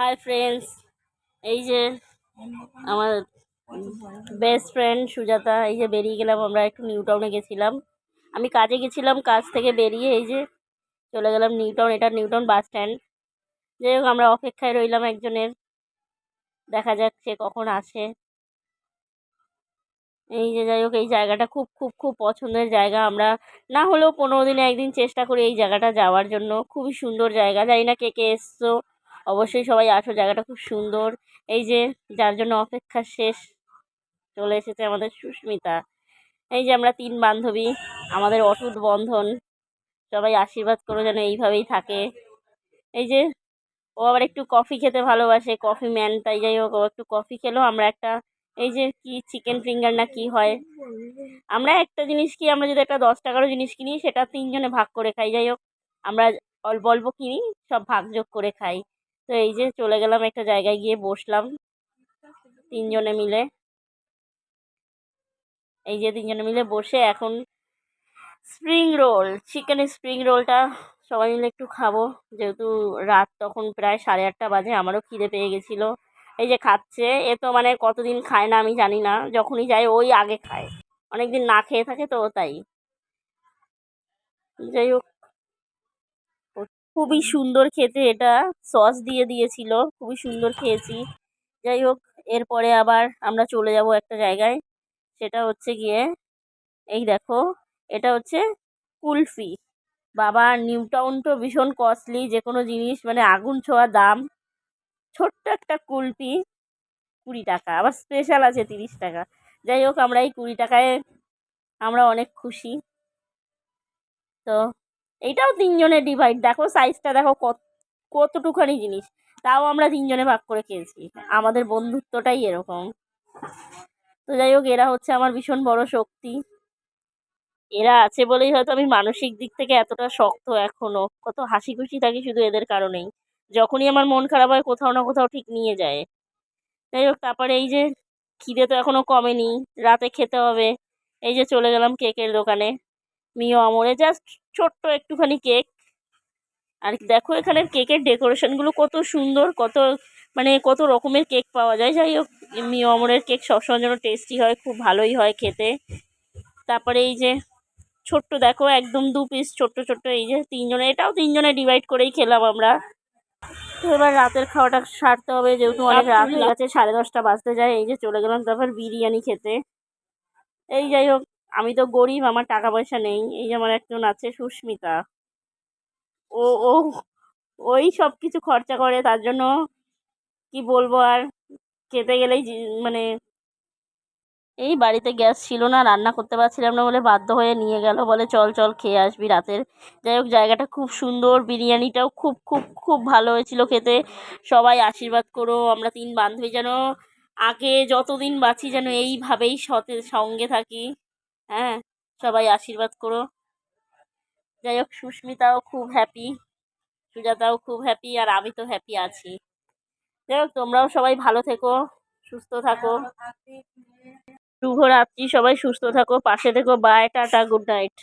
Hi friends এই যে আমার বেস্ট ফ্রেন্ড সুজাতা, এই যে বেরিয়ে গেলাম, আমরা একটু নিউ টাউনে গেছিলাম। আমি কাজে গেছিলাম, কাজ থেকে বেরিয়ে এই যে চলে গেলাম নিউ টাউন এটা নিউ টাউন বাস স্ট্যান্ড যাই হোক, আমরা অপেক্ষায় রইলাম একজনের। দেখা যাচ্ছে কখন আসে। এই যে যাই হোক, এই জায়গাটা খুব খুব খুব পছন্দের জায়গা। আমরা না হলেও পনেরো দিনে একদিন চেষ্টা করি এই জায়গাটা যাওয়ার জন্য। খুবই সুন্দর জায়গা। জানি না কে কে এসছো। অবশ্যই সবাই আসো, জায়গাটা খুব সুন্দর। এই যে, যার জন্য অপেক্ষা শেষ চলে এসেছে আমাদের সুস্মিতা। এই যে, আমরা তিন বান্ধবী, আমাদের অটুট বন্ধন, সবাই আশীর্বাদ করো যেন এইভাবেই থাকে। এই যে, ও আবার একটু কফি খেতে ভালোবাসে, কফি ম্যান, তাই যাই হোক, ও একটু কফি খেলো আমরা একটা, এই যে, কি চিকেন ফিঙ্গার না কি হয়। আমরা একটা জিনিস কি, আমরা যদি একটা দশ টাকারও জিনিস কিনি, সেটা তিনজনে ভাগ করে খাই, যাই হোক। আমরা অল্প অল্প কিনি, সব ভাগযোগ করে খাই। তো এই যে চলে গেলাম একটা জায়গায় গিয়ে বসলাম। তিনজনে মিলে। এই যে তিনজনে মিলে বসে এখন স্প্রিং রোল চিকেনের স্প্রিং রোলটা সবাই মিলে একটু খাব। যেহেতু রাত তখন প্রায় সাড়ে আটটা বাজে, আমারও খিদে পেয়ে গেছিল। এই যে খাচ্ছে, এ তো মানে কতদিন খায় না আমি জানি না, যখনই যাই ওই আগে খায়। অনেকদিন না খেয়ে থাকে তো তাই। যাই হোক খুবই সুন্দর খেতে এটা। সস দিয়ে দিয়েছিল, খুবই সুন্দর খেয়েছি। যাই হোক, এরপরে আবার আমরা চলে যাব একটা জায়গায়। সেটা হচ্ছে গিয়ে, এই দেখো, এটা হচ্ছে কুলফি। বাবা নিউ টাউন তো ভীষণ কস্টলি যে কোনো জিনিস মানে আগুন ছোঁয়া দাম। ছোট্ট একটা কুলফি, কুড়ি টাকা। আবার স্পেশাল আছে তিরিশ টাকা। যাই হোক, আমরা এই কুড়ি টাকায় আমরা অনেক খুশি। তো এইটাও তিনজনের ডিভাইড দেখো সাইজটা দেখো কত কতটুখানি জিনিস। তাও আমরা তিনজনে ভাগ করে খেয়েছি। আমাদের বন্ধুত্বটাই এরকম। তো যাই হোক, এরা হচ্ছে আমার ভীষণ বড় শক্তি। এরা আছে বলেই হয়তো আমি মানসিক দিক থেকে এতটা শক্ত এখনও কত হাসি খুশি থাকি শুধু এদের কারণেই। যখনই আমার মন খারাপ হয়, কোথাও না কোথাও ঠিক নিয়ে যায়। যাই হোক, তারপরে এই যে খিদে তো এখনও কমেনি। রাতে খেতে হবে। এই যে চলে গেলাম কেকের দোকানে। মিও আমরে জাস্ট ছোট্ট একটুখানি কেক। আর দেখো এখানের কেকের ডেকোরেশনগুলো কত সুন্দর, কত মানে কত রকমের কেক পাওয়া যায়। যাই হোক, মিও আমরের কেক সবসময় যেন টেস্টি হয়, খুব ভালোই হয় খেতে। তারপরে এই যে ছোট্ট দেখো, একদম দু পিস ছোট্ট ছোট্ট, এই যে তিনজনে, এটাও তিনজনে ডিভাইড করেই খেলাম আমরা। তো এবার রাতের খাওয়াটা সারতে হবে, যেহেতু অনেক রাত হয়ে গেছে, সাড়ে দশটা বাজতে যায়। এই যে চলে গেলাম তারপর বিরিয়ানি খেতে। এই যাই হোক আমি তো গরিব, আমার টাকা পয়সা নেই। এই যে আমার একজন আছে, সুস্মিতা। ও ও, ওই সব কিছু খরচা করে, তার জন্য কি বলব আর? খেতে গেলেই মানে এই বাড়িতে গ্যাস ছিল না, রান্না করতে পারছিলাম না বলে বাধ্য হয়ে নিয়ে গেল। বলে, চল চল, খেয়ে আসবি রাতের। যাই হোক, জায়গাটা খুব সুন্দর, বিরিয়ানিটাও খুব খুব খুব ভালো হয়েছিল খেতে। সবাই আশীর্বাদ করো, আমরা তিন বান্ধবী যেন আগে যতদিন বাঁচি যেন এইভাবেই সতে, সঙ্গে থাকি। হ্যাঁ সবাই আশীর্বাদ করো। যাই হোক, সুস্মিতাও খুব হ্যাপি সুজাতাও খুব হ্যাপি আর আমি তো হ্যাপি আছি। যাই হোক, তোমরাও সবাই ভালো থেকো, সুস্থ থাকো। শুভরাত্রি, সবাই সুস্থ থাকো, পাশে থেকো বাই টাটা গুড নাইট